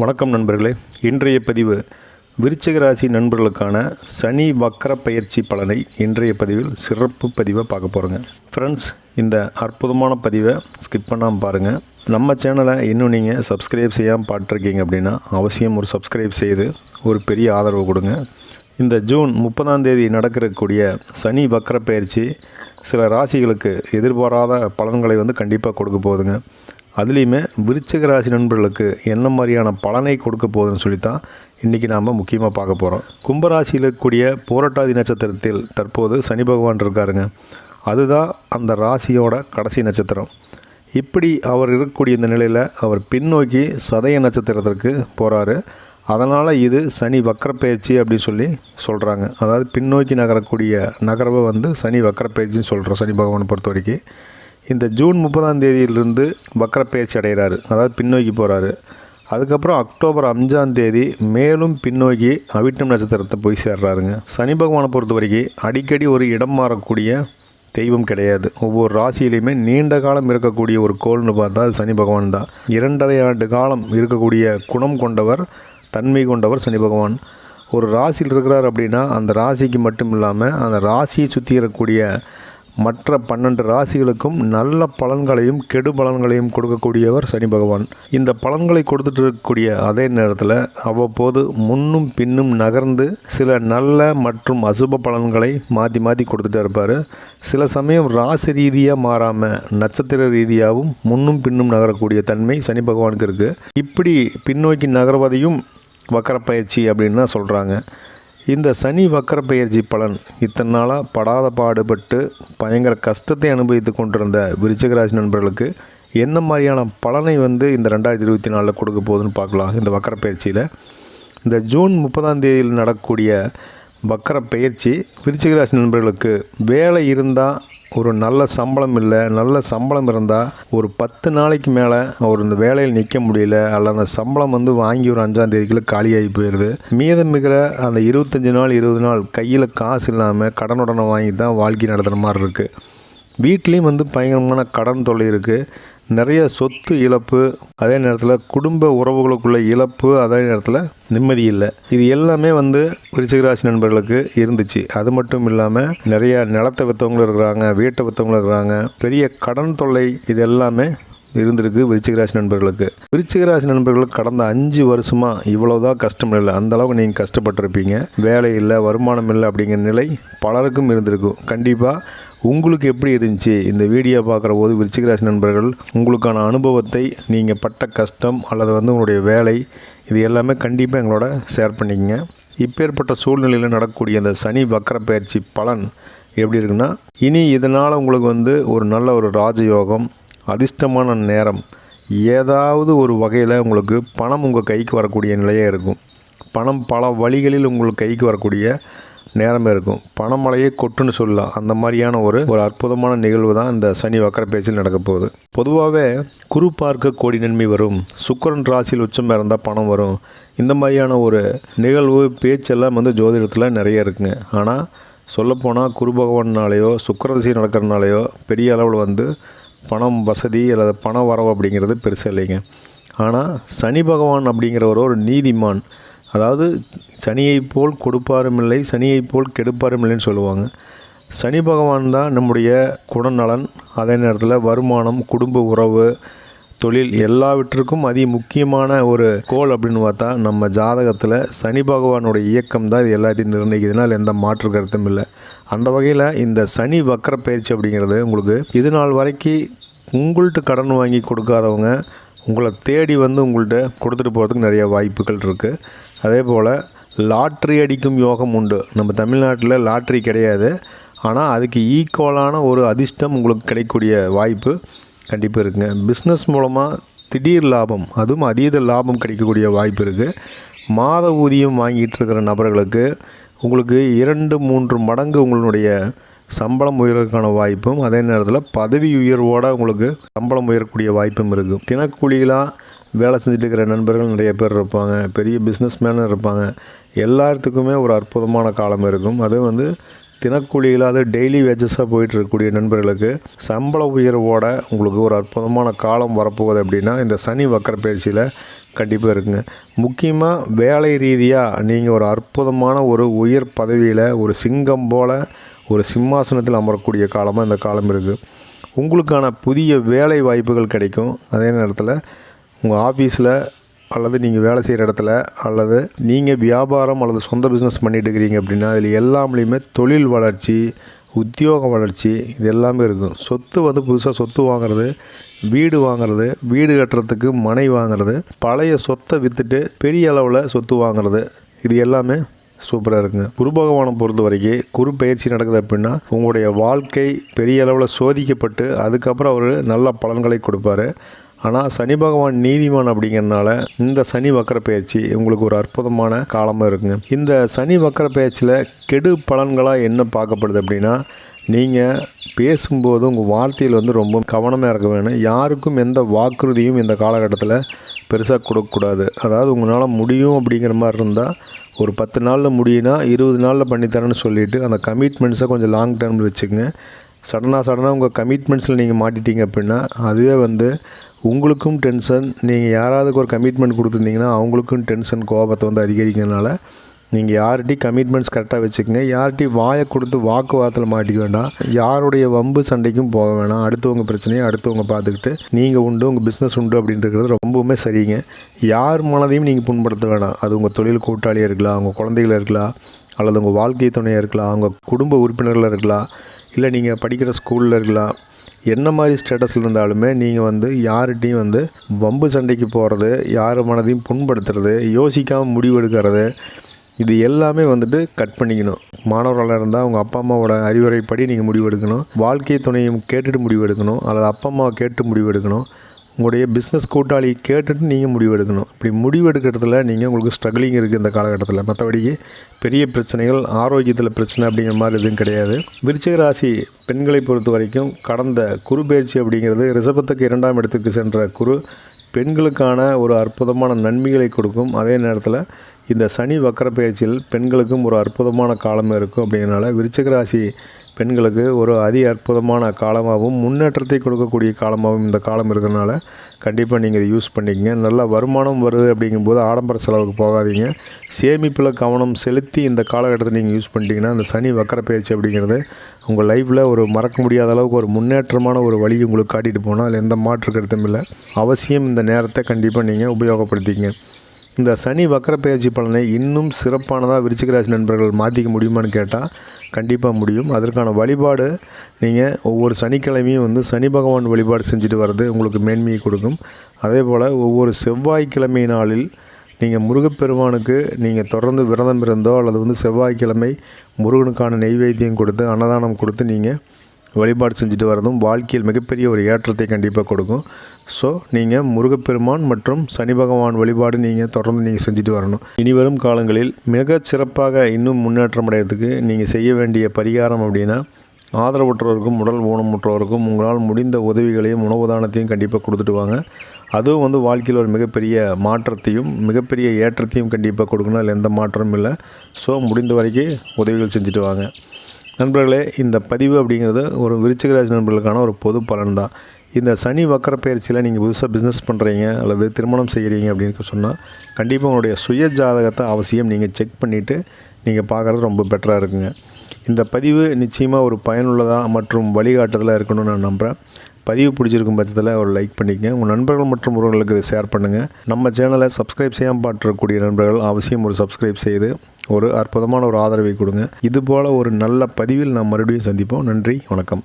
வணக்கம் நண்பர்களே. இன்றைய பதிவு விருச்சிக ராசி நண்பர்களுக்கான சனி வக்கர பயிற்சி பலனை இன்றைய பதிவில் சிறப்பு பதிவை பார்க்க போகிறோங்க ஃப்ரெண்ட்ஸ் இந்த அற்புதமான பதிவை ஸ்கிப் பண்ணாமல் பாருங்கள் நம்ம சேனலை இன்னும் நீங்கள் சப்ஸ்கிரைப் செய்யாமல் பார்த்துருக்கீங்க அப்படின்னா அவசியம் ஒரு சப்ஸ்கிரைப் செய்து ஒரு பெரிய ஆதரவு கொடுங்க. இந்த ஜூன் முப்பதாம் தேதி நடக்கிறக்கூடிய சனி வக்கர பயிற்சி சில ராசிகளுக்கு எதிர்பாராத பலன்களை வந்து கண்டிப்பாக கொடுக்க போகுதுங்க. அதுலேயுமே விருச்சிக ராசி நண்பர்களுக்கு என்ன மாதிரியான பலனை கொடுக்க போகுதுன்னு சொல்லி தான் இன்றைக்கி நாம் முக்கியமாக பார்க்க போகிறோம் கும்பராசியில் இருக்கக்கூடிய போராட்டாதி நட்சத்திரத்தில் தற்போது சனி பகவான் இருக்காருங்க. அதுதான் அந்த ராசியோட கடைசி நட்சத்திரம். இப்படி அவர் இருக்கக்கூடிய இந்த நிலையில் அவர் பின்னோக்கி சதய நட்சத்திரத்திற்கு போகிறாரு அதனால் இது சனி வக்கரப்பயிற்சி அப்படின்னு சொல்லி சொல்கிறாங்க அதாவது பின்னோக்கி நகரக்கூடிய நகரவை வந்து சனி வக்கரப்பயிற்சின்னு சொல்கிறோம் சனி பகவானை பொறுத்த வரைக்கும் இந்த ஜூன் முப்பதாம் தேதியிலிருந்து வக்கரப்பெயர்ச்சி அடைகிறாரு. அதாவது பின்னோக்கி போகிறாரு அதுக்கப்புறம் அக்டோபர் அஞ்சாம் தேதி மேலும் பின்னோக்கி அவிட்டம் நட்சத்திரத்தை போய் சேர்றாருங்க. சனி பகவானை பொறுத்த வரைக்கும் அடிக்கடி ஒரு இடம் மாறக்கூடிய தெய்வம் கிடையாது. ஒவ்வொரு ராசியிலையுமே நீண்ட காலம் இருக்கக்கூடிய ஒரு கோள்னு பார்த்தா அது சனி பகவான் தான். இரண்டரை ஆண்டு காலம் இருக்கக்கூடிய குணம் கொண்டவர் தன்மை கொண்டவர் சனி பகவான். ஒரு ராசியில் இருக்கிறார் அப்படின்னா அந்த ராசிக்கு மட்டும் இல்லாமல் அந்த ராசியை சுற்றி இருக்கக்கூடிய மற்ற பன்னெண்டு ராசிகளுக்கும் நல்ல பலன்களையும் கெடு பலன்களையும் கொடுக்கக்கூடியவர் சனி பகவான். இந்த பலன்களை கொடுத்துட்டு இருக்கக்கூடிய அதே நேரத்தில் அவ்வப்போது முன்னும் பின்னும் நகர்ந்து சில நல்ல மற்றும் அசுப பலன்களை மாற்றி மாற்றி கொடுத்துட்டே இருப்பார். சில சமயம் ராசி ரீதியாக மாறாமல் நட்சத்திர ரீதியாகவும் முன்னும் பின்னும் நகரக்கூடிய தன்மை சனி பகவானுக்கு இருக்குது இப்படி பின்னோக்கி நகர்வதையும் வக்கர பயிற்சி அப்படின்னு தான் சொல்கிறாங்க இந்த சனி வக்கர பயிற்சி பலன் இத்தனை நாளாக படாத பாடுபட்டு பயங்கர கஷ்டத்தை அனுபவித்து கொண்டிருந்த விருச்சிகராசி நண்பர்களுக்கு என்ன மாதிரியான பலனை வந்து இந்த ரெண்டாயிரத்தி இருபத்தி நாலில் கொடுக்க போகுதுன்னு பார்க்கலாம். இந்த வக்கர பயிற்சியில். இந்த ஜூன் முப்பதாம் தேதியில் நடக்கக்கூடிய வக்கர பயிற்சி விருச்சிகராசி நண்பர்களுக்கு வேலை இருந்தால் ஒரு நல்ல சம்பளம் இல்லை நல்ல சம்பளம் இருந்தால் ஒரு பத்து நாளைக்கு மேலே அவர் இந்த வேலையில் நிற்க முடியல அல்ல அந்த சம்பளம் வந்து வாங்கி ஒரு அஞ்சாம் தேதிக்குள்ளே காலியாகி போயிடுது மீதம் மிகிற அந்த இருபத்தஞ்சி நாள் இருபது நாள் கையில் காசு இல்லாமல் கடனுடனை வாங்கி தான் வாழ்க்கை நடத்துகிற மாதிரி இருக்குது வீட்லேயும் வந்து பயங்கரமான கடன் தொல்லை இருக்குது நிறைய சொத்து இழப்பு அதே நேரத்தில் குடும்ப உறவுகளுக்குள்ள இழப்பு அதே நேரத்தில் நிம்மதி இல்லை. இது எல்லாமே வந்து விருச்சிகராசி நண்பர்களுக்கு இருந்துச்சு. அது மட்டும் இல்லாமல் நிறைய நிலத்தை விற்றவங்களும் இருக்கிறாங்க வீட்டை விற்றவங்களும் இருக்கிறாங்க. பெரிய கடன் தொல்லை இது எல்லாமே இருந்திருக்கு விருச்சிகராசி நண்பர்களுக்கு. விருச்சிகராசி நண்பர்களுக்கு கடந்த அஞ்சு வருஷமாக இவ்வளோதான் கஷ்டம் இல்லை. அந்த அளவுக்கு நீங்கள் கஷ்டப்பட்டிருப்பீங்க. வேலை இல்லை வருமானம் இல்லை அப்படிங்கிற நிலை பலருக்கும் இருந்திருக்கும். கண்டிப்பாக உங்களுக்கு எப்படி இருந்துச்சு இந்த வீடியோ பார்க்குற போது விருச்சிகராசி நண்பர்கள் உங்களுக்கான அனுபவத்தை நீங்கள் பட்ட கஷ்டம் அல்லது வந்து உங்களுடைய வேலை இது எல்லாமே கண்டிப்பாக எங்களோட ஷேர் பண்ணிக்கங்க. இப்பேற்பட்ட சூழ்நிலையில் நடக்கக்கூடிய அந்த சனி வக்கர பயிற்சி பலன் எப்படி இருக்குன்னா இனி இதனால் உங்களுக்கு வந்து ஒரு நல்ல ஒரு ராஜயோகம் அதிர்ஷ்டமான நேரம் ஏதாவது ஒரு வகையில் உங்களுக்கு பணம் உங்கள் கைக்கு வரக்கூடிய நிலையாக இருக்கும். பணம் பல வழிகளில் உங்களுக்கு கைக்கு வரக்கூடிய நேரமே இருக்கும். பணமழையே கொட்டுன்னு சொல்லலாம் அந்த மாதிரியான ஒரு ஒரு அற்புதமான நிகழ்வு தான் இந்த சனி வக்கர பேச்சில் நடக்க போகுது. பொதுவாகவே குரு பார்க்க கோடி நன்மை வரும். சுக்கரன் ராசியில் உச்சம் இருந்தால் பணம் வரும். இந்த மாதிரியான ஒரு நிகழ்வு பேச்செல்லாம் வந்து ஜோதிடத்தில் நிறைய இருக்குங்க. ஆனால் சொல்லப்போனால் குரு பகவானாலேயோ சுக்கரதிசை நடக்கிறனாலேயோ பெரிய அளவில் வந்து பணம் வசதி அல்லது பண வரவு அப்படிங்கிறது பெருசாக இல்லைங்க. ஆனால் சனி பகவான் அப்படிங்கிறவர் ஒரு நீதிமான். அதாவது சனியைப் போல் கொடுப்பாரும் இல்லை சனியைப் போல் கெடுப்பாரும் இல்லைன்னு சொல்லுவாங்க. சனி பகவான் தான் நம்முடைய குணநலன். அதே நேரத்தில் வருமானம் குடும்ப உறவு தொழில் எல்லாவற்றிற்கும் அதி முக்கியமான ஒரு கோல் அப்படின்னு பார்த்தா நம்ம ஜாதகத்தில் சனி பகவானுடைய இயக்கம் தான் இது எல்லாத்தையும் நிர்ணயிக்கிறதுனால எந்த மாற்று கருத்தும் இல்லை. அந்த வகையில் இந்த சனி வக்கர பயிற்சி அப்படிங்கிறது உங்களுக்கு இது நாள் வரைக்கும் உங்கள்கிட்ட கடன் வாங்கி கொடுக்காதவங்க உங்களை தேடி வந்து உங்கள்கிட்ட கொடுத்துட்டு போகிறதுக்கு நிறைய வாய்ப்புகள் இருக்குது அதே போல் லாட்ரி அடிக்கும் யோகம் உண்டு. நம்ம தமிழ்நாட்டில் லாட்ரி கிடையாது. ஆனால் அதுக்கு ஈக்குவலான ஒரு அதிர்ஷ்டம் உங்களுக்கு கிடைக்கக்கூடிய வாய்ப்பு கண்டிப்பாக இருக்குங்க. பிஸ்னஸ் மூலமாக திடீர் லாபம் அதுவும் அதீத லாபம் கிடைக்கக்கூடிய வாய்ப்பு இருக்குது மாத ஊதியம் வாங்கிட்டு இருக்கிற நபர்களுக்கு உங்களுக்கு இரண்டு மூன்று மடங்கு உங்களுடைய சம்பளம் உயர்வதற்கான வாய்ப்பும் அதே நேரத்தில் பதவி உயர்வோடு உங்களுக்கு சம்பளம் உயரக்கூடிய வாய்ப்பும் இருக்குது தினக்கூலிகளாக வேலை செஞ்சுட்டு இருக்கிற நண்பர்கள் நிறைய பேர் இருப்பாங்க பெரிய பிஸ்னஸ் மேனும் இருப்பாங்க. எல்லாத்துக்குமே ஒரு அற்புதமான காலம் இருக்கும். அது வந்து தினக்கூலியில் அது டெய்லி வேஜஸாக போயிட்டு இருக்கக்கூடிய நண்பர்களுக்கு சம்பள உயர்வோட உங்களுக்கு ஒரு அற்புதமான காலம் வரப்போகுது அப்படின்னா இந்த சனி வக்கர பயிற்சியில் கண்டிப்பாக இருக்குங்க. முக்கியமாக வேலை ரீதியாக நீங்கள் ஒரு அற்புதமான ஒரு உயர் பதவியில் ஒரு சிங்கம் போல் ஒரு சிம்மாசனத்தில் அமரக்கூடிய காலமாக இந்த காலம் இருக்குது உங்களுக்கான புதிய வேலை வாய்ப்புகள் கிடைக்கும். அதே நேரத்தில் உங்கள் ஆஃபீஸில் அல்லது நீங்கள் வேலை செய்கிற இடத்துல அல்லது நீங்கள் வியாபாரம் அல்லது சொந்த பிஸ்னஸ் பண்ணிட்டு இருக்கிறீங்க அப்படின்னா அதில் எல்லாத்துலேயுமே தொழில் வளர்ச்சி உத்தியோக வளர்ச்சி இது எல்லாமே இருக்கும். சொத்து வந்து புதுசாக சொத்து வாங்குறது வீடு வாங்குறது வீடு கட்டுறதுக்கு மனை வாங்குறது பழைய சொத்தை விற்றுட்டு பெரிய அளவில் சொத்து வாங்குறது இது எல்லாமே சூப்பராக இருக்குங்க. குரு பகவானை பொறுத்த வரைக்கும் குரு பயிற்சி நடக்குது அப்படின்னா உங்களுடைய வாழ்க்கை பெரிய அளவில் சோதிக்கப்பட்டு அதுக்கப்புறம் அவர் நல்ல பலன்களை கொடுப்பாரு. ஆனால் சனி பகவான் நீதிமான் அப்படிங்கிறனால இந்த சனி வக்கர பயிற்சி உங்களுக்கு ஒரு அற்புதமான காலமாக இருக்குங்க. இந்த சனி வக்கர பயிற்சியில் கெடு பலன்களாக என்ன பார்க்கப்படுது அப்படின்னா நீங்கள் பேசும்போது உங்கள் வார்த்தையில் வந்து ரொம்ப கவனமாக இருக்க வேணும். யாருக்கும் எந்த வாக்குறுதியும் இந்த காலகட்டத்தில் பெருசாக கொடுக்கக்கூடாது அதாவது உங்களால் முடியும் அப்படிங்கிற மாதிரி இருந்தால் ஒரு பத்து நாளில் முடியும்னா இருபது நாளில் பண்ணித்தரேன்னு சொல்லிவிட்டு அந்த கமிட்மெண்ட்ஸை கொஞ்சம் லாங் டேர்மில் வச்சுக்கோங்க. சடனாக சடனாக உங்கள் கமிட்மெண்ட்ஸில் நீங்கள் மாட்டிட்டீங்க அப்படின்னா அதுவே வந்து உங்களுக்கும் டென்ஷன் நீங்கள் யாராவதுக்கு ஒரு கமிட்மெண்ட் கொடுத்துருந்தீங்கன்னா அவங்களுக்கும் டென்ஷன் கோபத்தை வந்து அதிகரிக்கிறதுனால நீங்கள் யார்கிட்டையும் கமிட்மெண்ட்ஸ் கரெக்டாக வச்சுக்கோங்க. யார்கிட்டையும் வாயை கொடுத்து வாக்குவாதத்தில் மாட்டிக்க வேண்டாம். யாருடைய வம்பு சண்டைக்கும் போக வேணாம். அடுத்தவங்க பிரச்சனையை அடுத்தவங்க பார்த்துக்கிட்டு நீங்கள் உண்டு உங்கள் பிஸ்னஸ் உண்டு அப்படின்றது ரொம்பவுமே சரிங்க. யார் மனதையும் நீங்கள் புண்படுத்த வேணாம். அது உங்கள் தொழில் கூட்டாளியாக இருக்கலாம் உங்கள் குழந்தைகள் இருக்கலாம் அல்லது உங்கள் வாழ்க்கை துணையாக இருக்கலாம் அவங்க குடும்ப உறுப்பினர்களாக இருக்கலாம் இல்லை நீங்கள் படிக்கிற ஸ்கூலில் இருக்கலாம். என்ன மாதிரி ஸ்டேட்டஸில் இருந்தாலுமே நீங்கள் வந்து யார்கிட்டையும் வந்து வம்பு சண்டைக்கு போகிறது யார் மனதையும் புண்படுத்துறது யோசிக்காமல் முடிவெடுக்கிறது இது எல்லாமே வந்துட்டு கட் பண்ணிக்கணும். மாணவர்களாக இருந்தால் அவங்க அப்பா அம்மாவோட அறிவுரைப்படி நீங்கள் முடிவெடுக்கணும். வாழ்க்கை துணையும் கேட்டுட்டு முடிவெடுக்கணும். அல்லது அப்பா அம்மாவை கேட்டு முடிவெடுக்கணும். உங்களுடைய பிஸ்னஸ் கூட்டாளி கேட்டுட்டு நீங்கள் முடிவெடுக்கணும். இப்படி முடிவெடுக்கிறதுல நீங்கள் உங்களுக்கு ஸ்ட்ரகிளிங் இருக்குது இந்த காலகட்டத்தில். மற்றபடிக்கு பெரிய பிரச்சனைகள் ஆரோக்கியத்தில் பிரச்சனை அப்படிங்கிற மாதிரி எதுவும் கிடையாது. விருச்சிக ராசி பெண்களை பொறுத்த வரைக்கும் கடந்த குரு பயிற்சி அப்படிங்கிறது ரிசபத்துக்கு இரண்டாம் இடத்துக்கு சென்ற குரு. பெண்களுக்கான ஒரு அற்புதமான நன்மைகளை கொடுக்கும். அதே நேரத்தில் இந்த சனி வக்கர பயிற்சியில் பெண்களுக்கும் ஒரு அற்புதமான காலம் இருக்கும் அப்படிங்கிறனால விருச்சிக ராசி பெண்களுக்கு ஒரு அதி அற்புதமான காலமாகவும் முன்னேற்றத்தை கொடுக்கக்கூடிய காலமாகவும் இந்த காலம் இருக்கிறனால கண்டிப்பாக நீங்கள் இதை யூஸ் பண்ணிக்கங்க. நல்ல வருமானம் வருது அப்படிங்கும்போது ஆடம்பர செலவுக்கு போகாதீங்க. சேமிப்பில் கவனம் செலுத்தி இந்த காலகட்டத்தை நீங்கள் யூஸ் பண்ணிட்டீங்கன்னா இந்த சனி வக்கர பயிற்சி அப்படிங்கிறது உங்கள் லைஃப்பில் ஒரு மறக்க முடியாத அளவுக்கு ஒரு முன்னேற்றமான ஒரு வழி உங்களுக்கு காட்டிட்டு போனால் அதில் எந்த மாற்று கருத்தும் இல்லை. அவசியம் இந்த நேரத்தை கண்டிப்பாக நீங்கள் உபயோகப்படுத்திங்க இந்த சனி வக்கர பயிற்சி பலனை இன்னும் சிறப்பானதாக விருச்சிகராசி நண்பர்கள் மாற்றிக்க முடியுமான்னு கேட்டால் கண்டிப்பாக முடியும். அதற்கான வழிபாடு நீங்கள் ஒவ்வொரு சனிக்கிழமையும் வந்து சனி பகவான் வழிபாடு செஞ்சுட்டு வர்றது உங்களுக்கு மேன்மையை கொடுக்கும். அதே போல் ஒவ்வொரு செவ்வாய்க்கிழமை நாளில் நீங்கள் முருகப்பெருமானுக்கு நீங்கள் தொடர்ந்து விரதம் இருந்தோ அல்லது வந்து செவ்வாய்க்கிழமை முருகனுக்கான நெய்வேத்தியம் கொடுத்து அன்னதானம் கொடுத்து நீங்கள் வழிபாடு செஞ்சுட்டு வரதும் வாழ்க்கையில் மிகப்பெரிய ஒரு ஏற்றத்தை கண்டிப்பாக கொடுக்கும். ஸோ நீங்கள் முருகப்பெருமான் மற்றும் சனி பகவான் வழிபாடு நீங்கள் தொடர்ந்து நீங்கள் செஞ்சுட்டு வரணும். இனி வரும் காலங்களில் மிக சிறப்பாக இன்னும் முன்னேற்றம் அடைகிறதுக்கு நீங்கள் செய்ய வேண்டிய பரிகாரம் அப்படின்னா ஆதரவற்றோருக்கும் உடல் ஊனமுற்றோருக்கும் உங்களால் முடிந்த உதவிகளையும் உணவு தானத்தையும் கண்டிப்பாக கொடுத்துட்டு வாங்க. அதுவும் வந்து வாழ்க்கையில் ஒரு மிகப்பெரிய மாற்றத்தையும் மிகப்பெரிய ஏற்றத்தையும் கண்டிப்பாக கொடுக்கணும். அதில் எந்த மாற்றமும் இல்லை. ஸோ முடிந்த வரைக்கும் உதவிகள் செஞ்சுட்டு வாங்க. நண்பர்களே இந்த பதிவு அப்படிங்கிறது ஒரு விருச்சிகராஜ் நண்பர்களுக்கான ஒரு பொது பலன் தான் இந்த சனி வக்கர பயிற்சியில் நீங்கள் புதுசாக பிஸ்னஸ் பண்ணுறீங்க அல்லது திருமணம் செய்கிறீங்க அப்படின்னு சொன்னால் கண்டிப்பாக உங்களுடைய சுய ஜாதகத்தை அவசியம் நீங்கள் செக் பண்ணிவிட்டு நீங்கள் பார்க்குறது ரொம்ப பெட்டராக இருக்குங்க. இந்த பதிவு நிச்சயமாக ஒரு பயனுள்ளதாக மற்றும் வழிகாட்டுதலாக இருக்கணும்னு நான் நம்புகிறேன் பதிவு பிடிச்சிருக்கும் பட்சத்தில் ஒரு லைக் பண்ணிக்கங்க. உங்கள் நண்பர்கள் மற்றும் உறவுகளுக்கு இதை ஷேர் பண்ணுங்கள் நம்ம சேனலை சப்ஸ்கிரைப் செய்யாமல் பாட்டுறக்கூடிய நண்பர்கள் அவசியம் ஒரு சப்ஸ்கிரைப் செய்து ஒரு அற்புதமான ஒரு ஆதரவை கொடுங்க. இதுபோல் ஒரு நல்ல பதிவில் நாம் மறுபடியும் சந்திப்போம். நன்றி வணக்கம்.